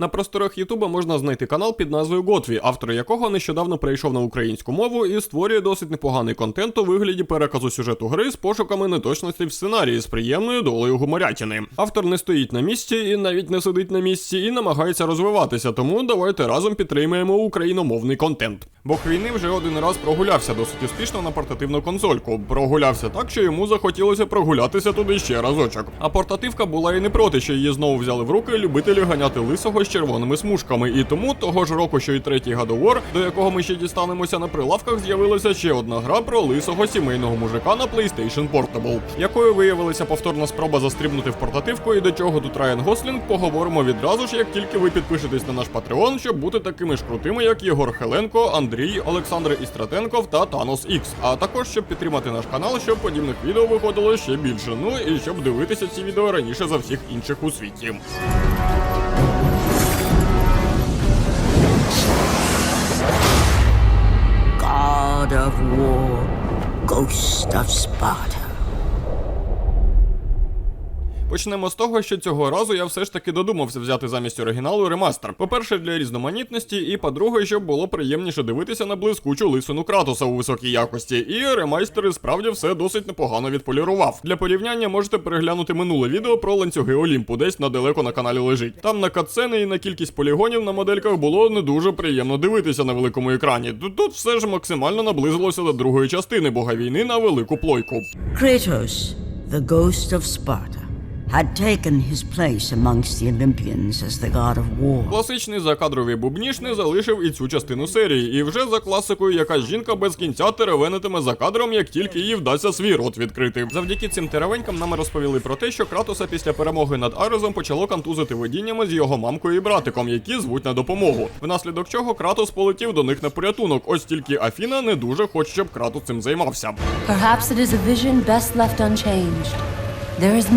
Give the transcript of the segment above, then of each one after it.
На просторах Ютуба можна знайти канал під назвою Готві, автор якого нещодавно перейшов на українську мову і створює досить непоганий контент у вигляді переказу сюжету гри з пошуками неточностей в сценарії з приємною долею гуморятини. Автор не стоїть на місці і навіть не сидить на місці і намагається розвиватися, тому давайте разом підтримаємо україномовний контент. Бог війни вже один раз прогулявся досить успішно на портативну консольку. Прогулявся так, що йому захотілося прогулятися туди ще разочок. А портативка була і не проти, що її знову взяли в руки любителі ганяти лисого червоними смужками. І тому того ж року, що і третій War, до якого ми ще дістанемося на прилавках, з'явилася ще одна гра про лисого сімейного мужика на PlayStation Portable, якою виявилася повторна спроба застрибнути в портативку. І до чого тут Райан Гослінг, поговоримо відразу ж, як тільки ви підпишетесь на наш Patreon, щоб бути такими ж крутими, як Єгор Хеленко, Андрій, Олександр Істратенков та Танос X. А також щоб підтримати наш канал, щоб подібних відео виходило ще більше. Ну і щоб дивитися ці відео раніше за всіх інших у світі. God of War, Ghost of Sparta. Почнемо з того, що цього разу я все ж таки додумався взяти замість оригіналу ремастер. По-перше, для різноманітності, і по-друге, щоб було приємніше дивитися на блискучу лисину Кратоса у високій якості. І ремайстер справді все досить непогано відполірував. Для порівняння можете переглянути минуле відео про ланцюги Олімпу, десь надалеко на каналі лежить. Там на катсцени і на кількість полігонів на модельках було не дуже приємно дивитися на великому екрані. Тут, все ж максимально наблизилося до другої частини бога війни на велику плойку. Kratos, the ghost of Sparta, had taken his place amongst the Olympians as the god of war. Класичний закадровий бубніж не залишив і цю частину серії, і вже за класикою якась жінка без кінця теревенитиме за кадром, як тільки їй вдасться свій рот відкрити. Завдяки цим теревенькам нам розповіли про те, що Кратоса після перемоги над Арезом почало контузити видіннями з його мамкою і братиком, які звуть на допомогу. Внаслідок чого Кратос полетів до них на порятунок. Ось тільки Афіна не дуже хоче, щоб Кратос цим займався. Perhaps it is a vision best left unchanged. There is.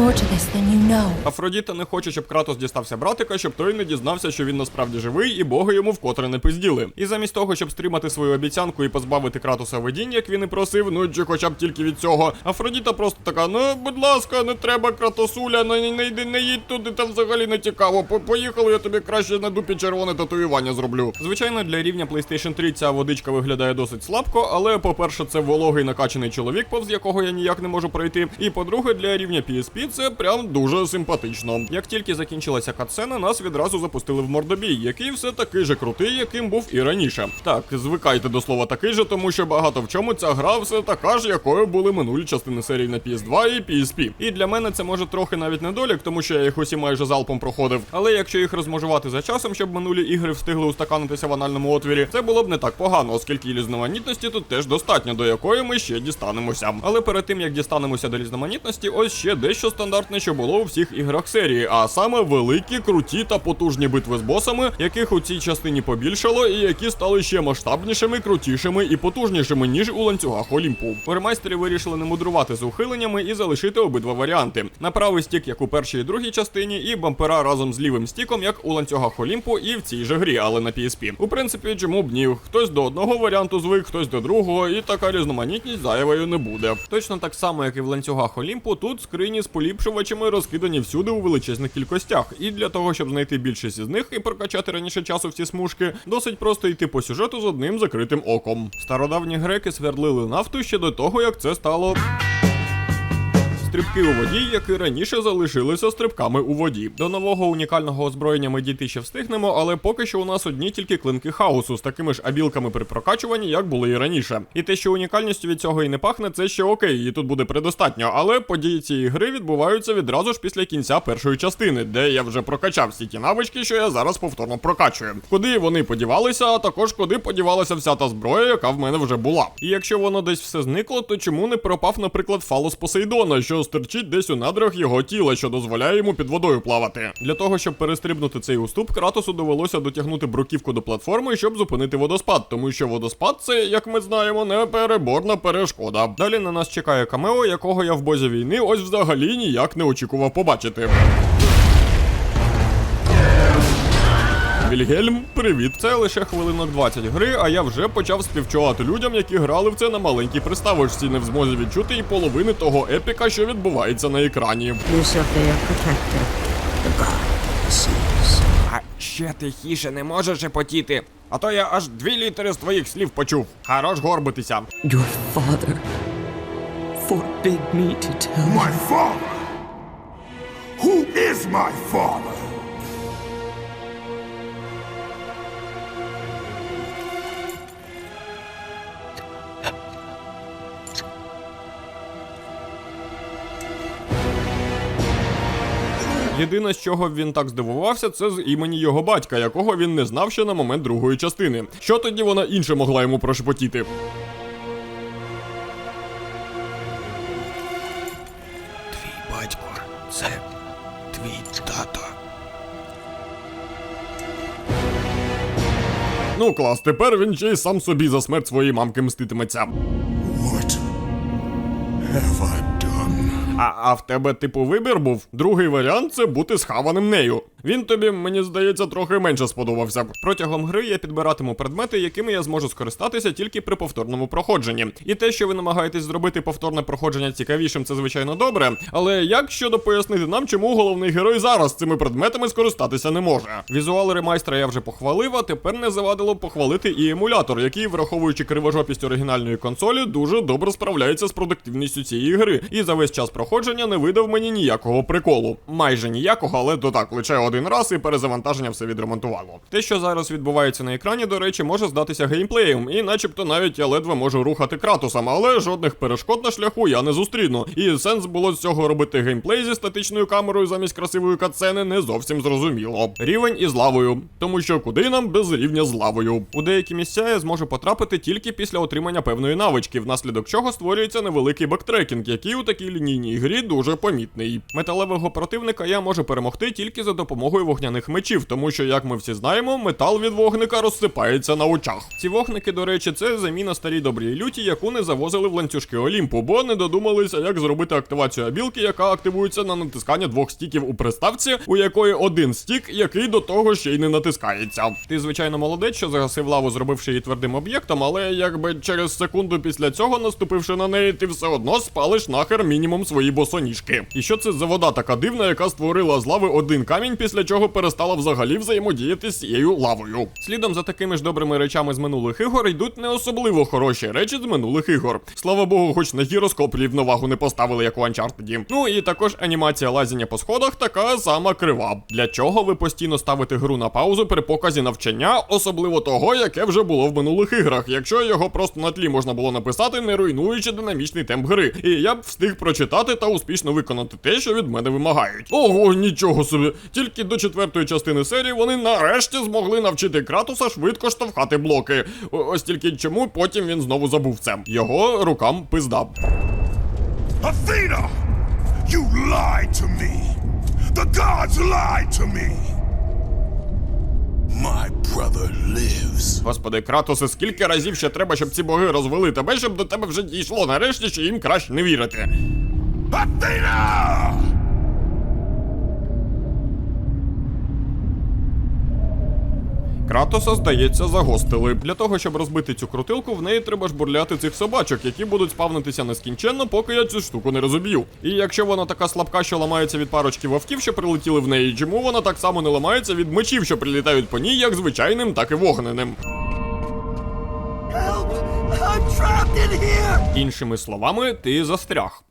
Афродіта не хоче, щоб Кратос дістався братика, щоб той не дізнався, що він насправді живий, і боги йому вкотре не пизділи. І замість того, щоб стримати свою обіцянку і позбавити Кратоса видінь, як він і просив, ну чи хоча б тільки від цього. Афродіта просто така: ну, будь ласка, не треба Кратосуля, ну не, йди, не їдь туди, там взагалі не цікаво. По- Поїхали, я тобі краще на дупі червоне татуювання зроблю. Звичайно, для рівня PlayStation 3 ця водичка виглядає досить слабко, але по-перше, це вологий накачаний чоловік, повз якого я ніяк не можу пройти. І по-друге, для рівня PSP це прям дуже симпатично. Як тільки закінчилася катсцена, нас відразу запустили в мордобій, який все такий же крутий, яким був і раніше. Так, звикайте до слова такий же, тому що багато в чому ця гра все така ж, якою були минулі частини серії на PS2 і PSP. І для мене це може трохи навіть недолік, тому що я їх усі майже залпом проходив. Але якщо їх розмежувати за часом, щоб минулі ігри встигли устаканитися в анальному отвірі, це було б не так погано, оскільки різноманітності тут теж достатньо, до якої ми ще дістанемося. Але перед тим як дістанемося до різноманітності, ось ще дещо стандартне, що було у всіх іграх серії, а саме великі, круті та потужні битви з босами, яких у цій частині побільшало, і які стали ще масштабнішими, крутішими і потужнішими, ніж у ланцюгах Олімпу. У ремайстері вирішили не мудрувати з ухиленнями і залишити обидва варіанти: на правий стік, як у першій і другій частині, і бампера разом з лівим стіком, як у ланцюгах Олімпу, і в цій же грі, але на PSP. У принципі, чому б ні? Хтось до одного варіанту звик, хтось до другого, і така різноманітність зайвою не буде. Точно так само, як і в ланцюгах Олімпу, тут скрині з поліпшувачами розкидані всюди у величезних кількостях. І для того, щоб знайти більшість із них і прокачати раніше часу всі смужки, досить просто йти по сюжету з одним закритим оком. Стародавні греки свердлили нафту ще до того, як це стало. Стрибки у воді, які раніше залишилися стрибками у воді. До нового унікального озброєння ми дійти ще встигнемо, але поки що у нас одні тільки клинки хаосу з такими ж абілками при прокачуванні, як були і раніше. І те, що унікальністю від цього і не пахне, це ще окей, її тут буде предостатньо. Але події цієї гри відбуваються відразу ж після кінця першої частини, де я вже прокачав всі ті навички, що я зараз повторно прокачую. Куди вони подівалися, а також куди подівалася вся та зброя, яка в мене вже була. І якщо воно десь все зникло, то чому не пропав, наприклад, фалос Посейдона, що стерчить десь у надрах його тіла, що дозволяє йому під водою плавати. Для того, щоб перестрибнути цей уступ, Кратосу довелося дотягнути бруківку до платформи, щоб зупинити водоспад, тому що водоспад це, як ми знаємо, непереборна перешкода. Далі на нас чекає камео, якого я в бозі війни ось взагалі ніяк не очікував побачити. Вільгельм, привіт. Це лише хвилинок 20 гри, а я вже почав співчувати людям, які грали в це на маленькій приставочці, не в змозі відчути і половини того епіка, що відбувається на екрані. Seas. А ще тихіше не можеш шепотіти. А то я аж дві літери з твоїх слів почув. Хорош горбитися. Your father forbid me to tell. My father? Who is my father? Єдине, з чого він так здивувався, це з імені його батька, якого він не знав ще на момент другої частини. Що тоді вона інше могла йому прошепотіти? Твій батько, це твій тато. Ну клас, тепер він ще й сам собі за смерть своєї мамки мститиметься. What have I? А, а в тебе, типу, вибір був? Другий варіант це бути схаваним нею. Він тобі, мені здається, трохи менше сподобався. Протягом гри я підбиратиму предмети, якими я зможу скористатися тільки при повторному проходженні. І те, що ви намагаєтесь зробити повторне проходження цікавішим, це звичайно добре. Але як щодо пояснити нам, чому головний герой зараз цими предметами скористатися не може? Візуал ремайстра я вже похвалив, а тепер не завадило похвалити і емулятор, який, враховуючи кривожопість оригінальної консолі, дуже добре справляється з продуктивністю цієї гри. І за весь час проходження не видав мені ніякого приколу. Майже ніякого, але то так, лише один раз і перезавантаження все відремонтувало. Те, що зараз відбувається на екрані, до речі, може здатися геймплеєм, і начебто навіть я ледве можу рухати кратусом, але жодних перешкод на шляху я не зустріну. І сенс було з цього робити геймплей зі статичною камерою замість красивої катсцени не зовсім зрозуміло. Рівень із лавою, тому що куди нам без рівня з лавою. У деякі місця я зможу потрапити тільки після отримання певної навички, внаслідок чого створюється невеликий бектрекінг, який у такій лінійній грі дуже помітний. Металевого противника я можу перемогти тільки за допомогою вогняних мечів, тому що, як ми всі знаємо, метал від вогника розсипається на очах. Ці вогники, до речі, це заміна старій добрій люті, яку не завозили в ланцюжки Олімпу, бо не додумалися, як зробити активацію абілки, яка активується на натискання двох стіків у приставці, у якої один стік, який до того ще й не натискається. Ти, звичайно, молодець, що загасив лаву, зробивши її твердим об'єктом, але якби через секунду після цього, наступивши на неї, ти все одно спалиш нахер мінімум свої босоніжки. І що це за вода така дивна, яка створила з лави один камінь, після чого перестала взагалі взаємодіяти з цією лавою. Слідом за такими ж добрими речами з минулих ігор йдуть не особливо хороші речі з минулих ігор. Слава Богу, хоч на гіроскоп рівновагу не поставили, як у Uncharted. Ну і також анімація лазіння по сходах така сама крива. Для чого ви постійно ставите гру на паузу при показі навчання, особливо того, яке вже було в минулих іграх, якщо його просто на тлі можна було написати, не руйнуючи динамічний темп гри. І я б встиг прочитати та успішно виконати те, що від мене вимагають. Ого, нічого собі. Тільки до четвертої частини серії вони нарешті змогли навчити Кратуса швидко штовхати блоки. Ось тільки чому потім він знову забув це. Його рукам пизда. Athena! You lied to me! The gods lied to me! My brother lives. Господи, Кратусе, скільки разів ще треба, щоб ці боги розвели тебе, щоб до тебе вже дійшло нарешті, що їм краще не вірити. Athena! Кратоса, здається, загостили. Для того, щоб розбити цю крутилку, в неї треба жбурляти цих собачок, які будуть спавнитися нескінченно, поки я цю штуку не розоб'ю. І якщо вона така слабка, що ламається від парочки вовків, що прилетіли в неї, чому вона так само не ламається від мечів, що прилітають по ній, як звичайним, так і вогненим. Іншими словами, ти застряг.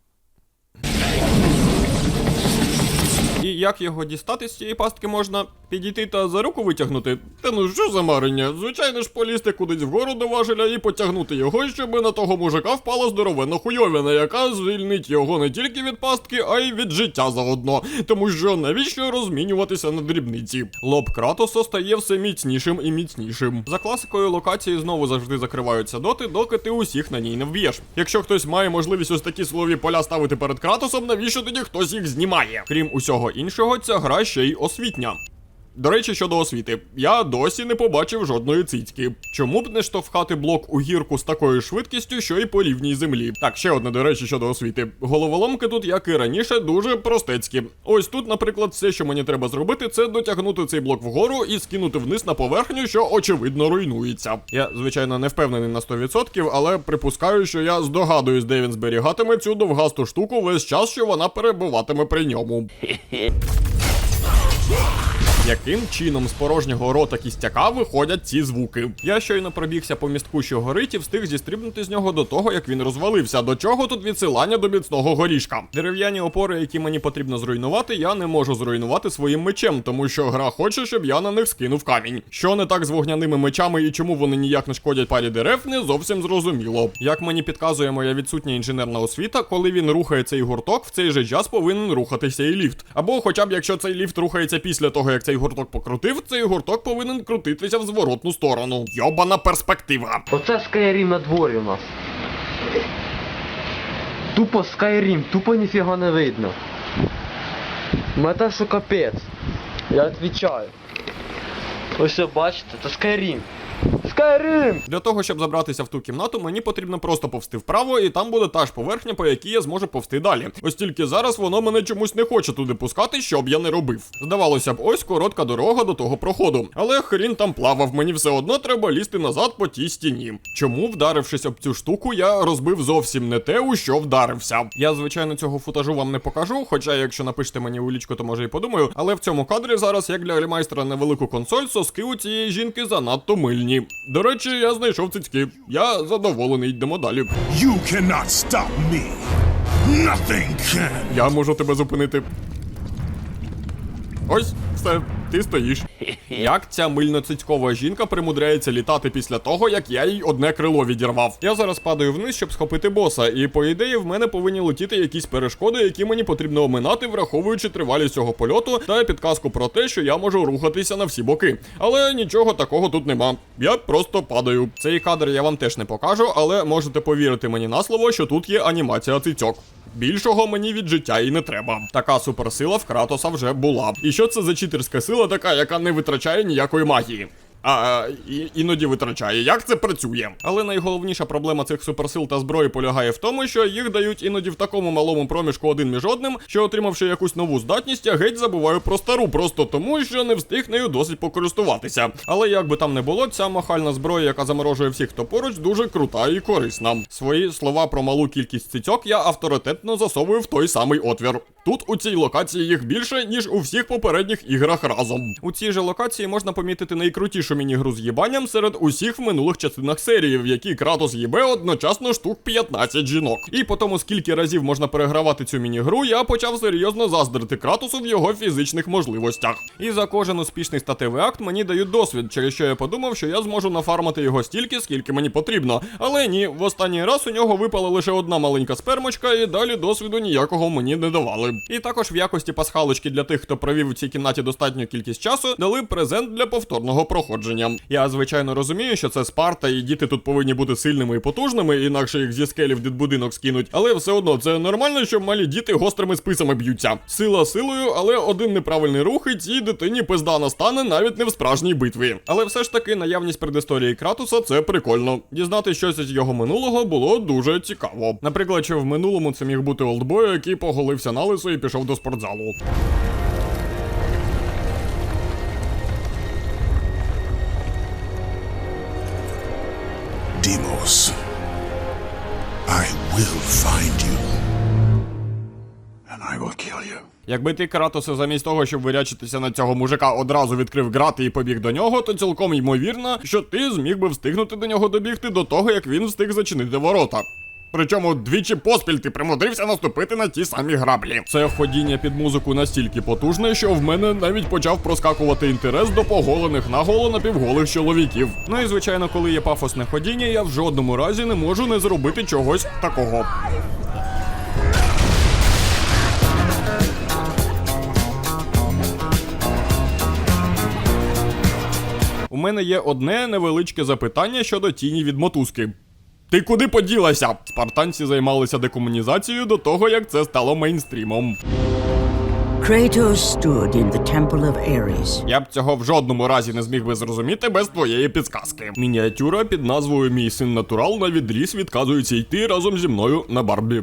Як його дістати з цієї пастки можна? Підійти та за руку витягнути? Та ну що за марення? Звичайно ж полізти кудись вгору до важеля і потягнути його, щоб на того мужика впала здоровенна хуйовина, яка звільнить його не тільки від пастки, а й від життя заодно. Тому що навіщо розмінюватися на дрібниці? Лоб Кратоса стає все міцнішим і міцнішим. За класикою локації знову завжди закриваються доти, доки ти усіх на ній не вб'єш. Якщо хтось має можливість ось такі слові поля ставити перед Кратосом, навіщо тоді хтось їх знімає? Крім усього іншого, ця гра ще й освітня. До речі, щодо освіти, я досі не побачив жодної цицьки. Чому б не штовхати блок у гірку з такою швидкістю, що й по рівній землі? Так, ще одне, до речі, щодо освіти. Головоломки тут, як і раніше, дуже простецькі. Ось тут, наприклад, все, що мені треба зробити, це дотягнути цей блок вгору і скинути вниз на поверхню, що очевидно руйнується. Я, звичайно, не впевнений на 100%, але припускаю, що я здогадуюсь, де він зберігатиме цю довгасту штуку весь час, що вона перебуватиме при ньому. Яким чином з порожнього рота кістяка виходять ці звуки? Я щойно пробігся по містку, що горить, і встиг зістрибнути з нього до того, як він розвалився. До чого тут відсилання до міцного горішка? Дерев'яні опори, які мені потрібно зруйнувати, я не можу зруйнувати своїм мечем, тому що гра хоче, щоб я на них скинув камінь. Що не так з вогняними мечами і чому вони ніяк не шкодять парі дерев, не зовсім зрозуміло. Як мені підказує моя відсутня інженерна освіта, коли він рухає цей гурток, в цей же час повинен рухатися і ліфт. Або, хоча б якщо цей ліфт рухається після того, як цей гурток покрутив, цей гурток повинен крутитися в зворотну сторону. Йобана перспектива. Оце Скайрім на дворі у нас. Тупо Скайрім, тупо ніфіга не видно. Мета що капець. Я відвічаю. Ось бачите, це Скайрім. Скайрім! Для того, щоб забратися в ту кімнату, мені потрібно просто повсти вправо, і там буде та ж поверхня, по якій я зможу повсти далі. Ось тільки зараз воно мене чомусь не хоче туди пускати, щоб я не робив. Здавалося б, ось коротка дорога до того проходу. Але хрін там плавав, мені все одно треба лізти назад по тій стіні. Чому, вдарившись об цю штуку, я розбив зовсім не те, у що вдарився. Я, звичайно, цього футажу вам не покажу, хоча, якщо напишете мені у лічку, то може і подумаю. Але в цьому кадрі зараз, як для ремайстера на велику консоль, соски у цієї жінки занадто мильні. До речі, я знайшов цицьки. Я задоволений, йдемо далі. You cannot stop me. Nothing can. Я можу тебе зупинити. Ось, все, ти стоїш. Як ця мильноцицькова жінка примудряється літати після того, як я їй одне крило відірвав? Я зараз падаю вниз, щоб схопити боса, і по ідеї в мене повинні летіти якісь перешкоди, які мені потрібно оминати, враховуючи тривалість цього польоту та підказку про те, що я можу рухатися на всі боки. Але нічого такого тут нема. Я просто падаю. Цей кадр я вам теж не покажу, але можете повірити мені на слово, що тут є анімація цицьок. Більшого мені від життя і не треба. Така суперсила в Кратоса вже була. І що це за читерська сила така, яка не витрачає ніякої магії? А і, іноді витрачає. Як це працює? Але найголовніша проблема цих суперсил та зброї полягає в тому, що їх дають іноді в такому малому проміжку один між одним, що отримавши якусь нову здатність, я геть забуваю про стару, просто тому, що не встиг нею досить покористуватися. Але як би там не було, ця махальна зброя, яка заморожує всіх, хто поруч, дуже крута і корисна. Свої слова про малу кількість цицьок я авторитетно засовую в той самий отвір. Тут у цій локації їх більше, ніж у всіх попередніх іграх разом. У цій же локації можна помітити найкрутішу міні-гру з їбанням серед усіх в минулих частинах серії, в якій Кратос їбе одночасно штук 15 жінок. І по тому, скільки разів можна перегравати цю міні-гру, я почав серйозно заздрити Кратосу в його фізичних можливостях. І за кожен успішний статевий акт мені дають досвід, через що я подумав, що я зможу нафармити його стільки, скільки мені потрібно. Але ні, в останній раз у нього випала лише одна маленька спермочка, і далі досвіду ніякого мені не давали. І також в якості пасхалочки для тих, хто провів у цій кімнаті достатню кількість часу, дали презент для повторного проходження. Я звичайно розумію, що це Спарта, і діти тут повинні бути сильними і потужними, інакше їх зі скелів дитбудинок скинуть. Але все одно це нормально, що малі діти гострими списами б'ються. Сила силою, але один неправильний рух і цій дитині пизда настане навіть не в справжній битві. Але все ж таки наявність предісторії Кратуса це прикольно. Дізнати щось із його минулого було дуже цікаво. Наприклад, що в минулому це міг бути олдбой, який поголився на лисо і пішов до спортзалу. Demos. I will find you. And I will kill you. Якби ти Кратосе замість того, щоб вирячитися на цього мужика, одразу відкрив грати і побіг до нього, то цілком ймовірно, що ти зміг би встигнути до нього добігти до того, як він встиг зачинити ворота. Причому двічі поспіль ти примудрився наступити на ті самі граблі. Це ходіння під музику настільки потужне, що в мене навіть почав проскакувати інтерес до поголених наголо напівголих чоловіків. Ну і звичайно, коли є пафосне ходіння, я в жодному разі не можу не зробити чогось такого. У мене є одне невеличке запитання щодо тіні від мотузки. Ти куди поділася? Спартанці займалися декомунізацією до того, як це стало мейнстрімом. Kratos stood in the temple of Ares. Я б цього в жодному разі не зміг би зрозуміти без твоєї підсказки. Мініатюра під назвою Мій син натурал на відріз відказується йти разом зі мною на Барбі.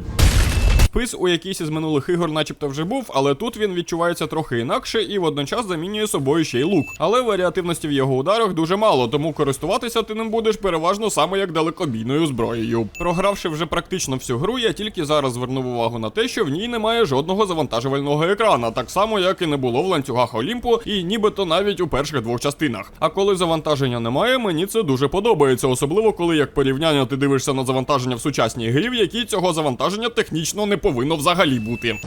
Спис у якійсь із минулих ігор, начебто, вже був, але тут він відчувається трохи інакше і водночас замінює собою ще й лук. Але варіативності в його ударах дуже мало, тому користуватися ти ним будеш переважно саме як далекобійною зброєю. Програвши вже практично всю гру, я тільки зараз звернув увагу на те, що в ній немає жодного завантажувального екрана, так само як і не було в ланцюгах Олімпу, і нібито навіть у перших двох частинах. А коли завантаження немає, мені це дуже подобається, особливо коли як порівняння ти дивишся на завантаження в сучасній грі, в якій цього завантаження технічно не повинно взагалі бути.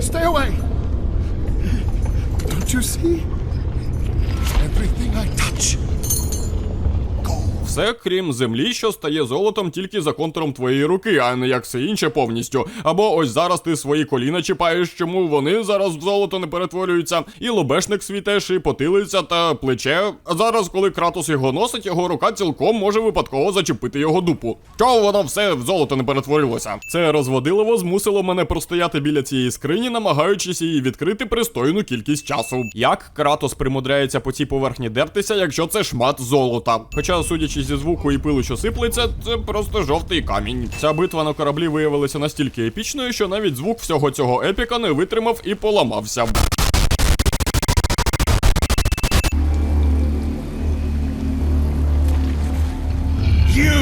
Stay away! Don't you see? Everything I touch. Все крім землі, що стає золотом тільки за контуром твоєї руки, а не як все інше повністю. Або ось зараз ти свої коліна чіпаєш, чому вони зараз в золото не перетворюються, і лобешник свій теж, і потилиця та плече. А зараз, коли Кратос його носить, його рука цілком може випадково зачепити його дупу. Чого воно все в золото не перетворилося? Це розводилово змусило мене простояти біля цієї скрині, намагаючись її відкрити пристойну кількість часу. Як Кратос примудряється по цій поверхні дертися, якщо це шмат золота? Хоча, судячи зі звуку і пилу, що сиплеться, це просто жовтий камінь. Ця битва на кораблі виявилася настільки епічною, що навіть звук всього цього епіка не витримав і поламався. You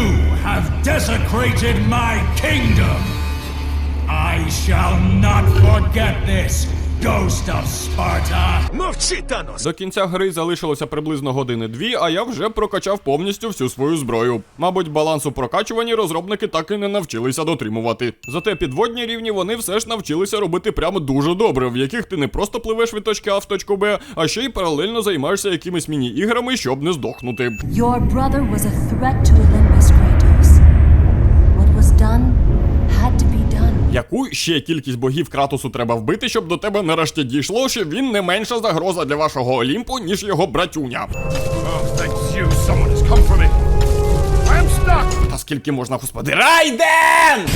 have desecrated my kingdom. I shall not forget this, Ghost of Sparta. До кінця гри залишилося приблизно години дві, а я вже прокачав повністю всю свою зброю. Мабуть, баланс у прокачуванні розробники так і не навчилися дотримувати. Зате підводні рівні вони все ж навчилися робити прямо дуже добре, в яких ти не просто пливеш від точки А в точку Б, а ще й паралельно займаєшся якимись міні-іграми, щоб не здохнути. Your brother was a threat to Olympus, Яку ще кількість богів Кратосу треба вбити, щоб до тебе нарешті дійшло, що він не менша загроза для вашого Олімпу, ніж його братюня? Oh. Та скільки можна, господи, Райден!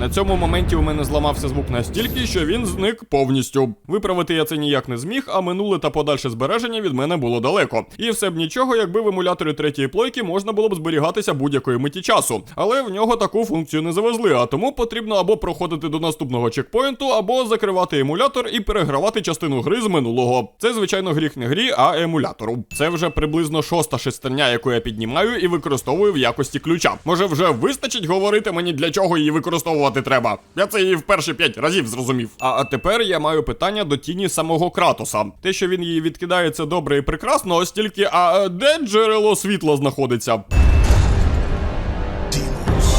На цьому моменті у мене зламався звук настільки, що він зник повністю. Виправити я це ніяк не зміг, а минуле та подальше збереження від мене було далеко. І все б нічого, якби в емуляторі третьої плойки можна було б зберігатися будь-якої миті часу. Але в нього таку функцію не завезли, а тому потрібно або проходити до наступного чекпоінту, або закривати емулятор і перегравати частину гри з минулого. Це, звичайно, гріх не грі, а емулятору. Це вже приблизно шоста шестерня, яку я піднімаю і використовую в якості ключа. Може, вже вистачить говорити мені, для чого її використовувати треба. Я це її в перші п'ять разів зрозумів. А, а тепер я маю питання до тіні самого Кратоса. Те, що він її відкидає, це добре і прекрасно, ось тільки, а де джерело світла знаходиться?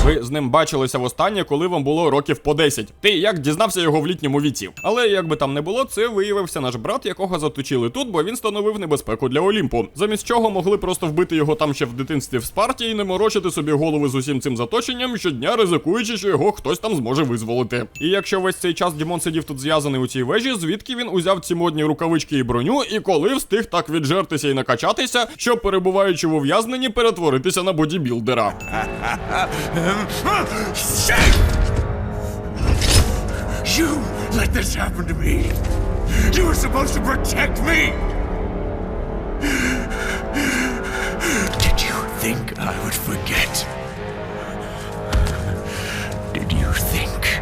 Ви з ним бачилися востаннє, коли вам було років по 10. Ти як дізнався його в літньому віці? Але як би там не було, це виявився наш брат, якого заточили тут, бо він становив небезпеку для Олімпу. Замість чого могли просто вбити його там ще в дитинстві в Спарті і не морочити собі голови з усім цим заточенням, щодня ризикуючи, що його хтось там зможе визволити. І якщо весь цей час Дімон сидів тут зв'язаний у цій вежі, звідки він узяв ці модні рукавички і броню, і коли встиг так віджертися і накачатися, щоб перебуваючи в ув'язненні, перетворитися на бодібілдера. Shame! You let this happen to me. You were supposed to protect me. Did you think I would forget? Did you think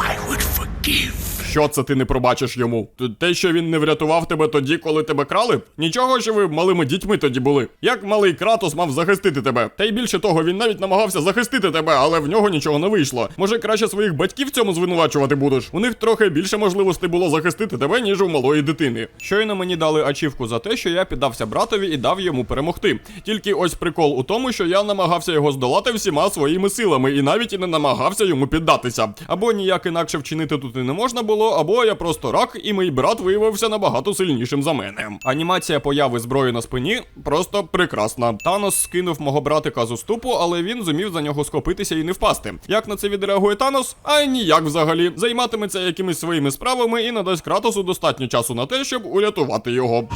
I would forgive? Що це ти не пробачиш йому? Те, що він не врятував тебе тоді, коли тебе крали? Нічого, що ви малими дітьми тоді були. Як малий Кратос мав захистити тебе? Та й більше того, він навіть намагався захистити тебе, але в нього нічого не вийшло. Може, краще своїх батьків цьому звинувачувати будеш? У них трохи більше можливостей було захистити тебе, ніж у малої дитини. Щойно мені дали ачівку за те, що я піддався братові і дав йому перемогти. Тільки ось прикол у тому, що я намагався його здолати всіма своїми силами і навіть і не намагався йому піддатися. Або ніяк інакше вчинити тут і не можна було, або я просто рак, і мій брат виявився набагато сильнішим за мене. Анімація появи зброї на спині просто прекрасна. Танос скинув мого братика з уступу, але він зумів за нього схопитися і не впасти. Як на це відреагує Танос? А ніяк взагалі. Займатиметься якимись своїми справами і надасть Кратосу достатньо часу на те, щоб урятувати його.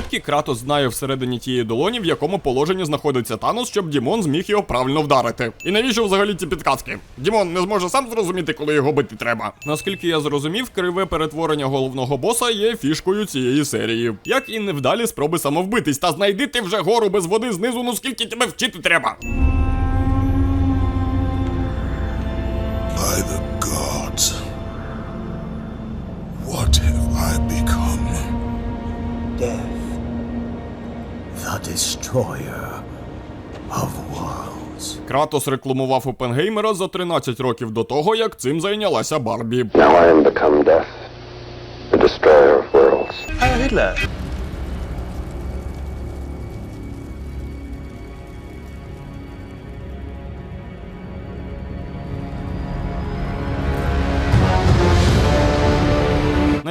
Звідки Кратос знає всередині тієї долоні, в якому положенні знаходиться Танос, щоб Дімон зміг його правильно вдарити? І навіщо взагалі ці підказки? Дімон не зможе сам зрозуміти, коли його бити треба. Наскільки я зрозумів, криве перетворення головного боса є фішкою цієї серії. Як і невдалі спроби самовбитись, та знайди ти вже гору без води знизу, ну скільки тебе вчити треба. By the gods. What have I become? Death, the destroyer of worlds. Кратос рекламував Опенгеймера за 13 років до того, як цим зайнялася Барбі. Now I am become death, the destroyer of worlds. Heil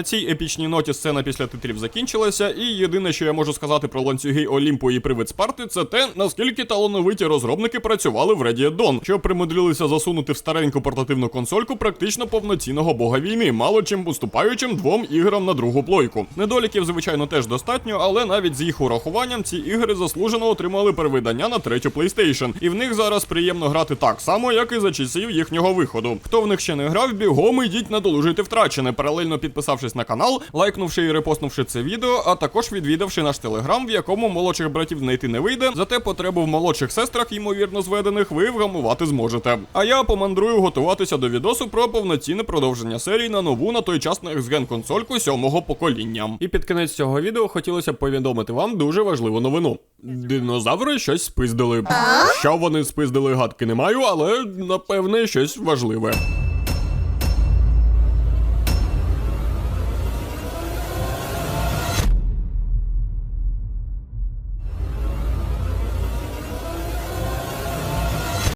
цій епічній ноті сцена після титрів закінчилася, і єдине, що я можу сказати про ланцюги Олімпу і привид Спарти, це те, наскільки талановиті розробники працювали в Radiant Dawn, що примудрилися засунути в стареньку портативну консольку практично повноцінного бога війни, мало чим уступаючим двом іграм на другу плойку. Недоліків, звичайно, теж достатньо, але навіть з їх урахуванням ці ігри заслужено отримали перевидання на третю PlayStation, і в них зараз приємно грати так само, як і за часів їхнього виходу. Хто в них ще не грав, бігом ідіть надолужити втрачене, паралельно підписавшись на канал, лайкнувши і репостнувши це відео, а також відвідавши наш телеграм, в якому молодших братів знайти не вийде, зате потребу в молодших сестрах, ймовірно зведених, ви вгамувати зможете. А я помандрую готуватися до відосу про повноцінне продовження серії на нову на той час на XGen консольку сьомого покоління. І під кінець цього відео хотілося повідомити вам дуже важливу новину. Динозаври щось спиздили. Що вони спиздили, гадки не маю, але напевне щось важливе.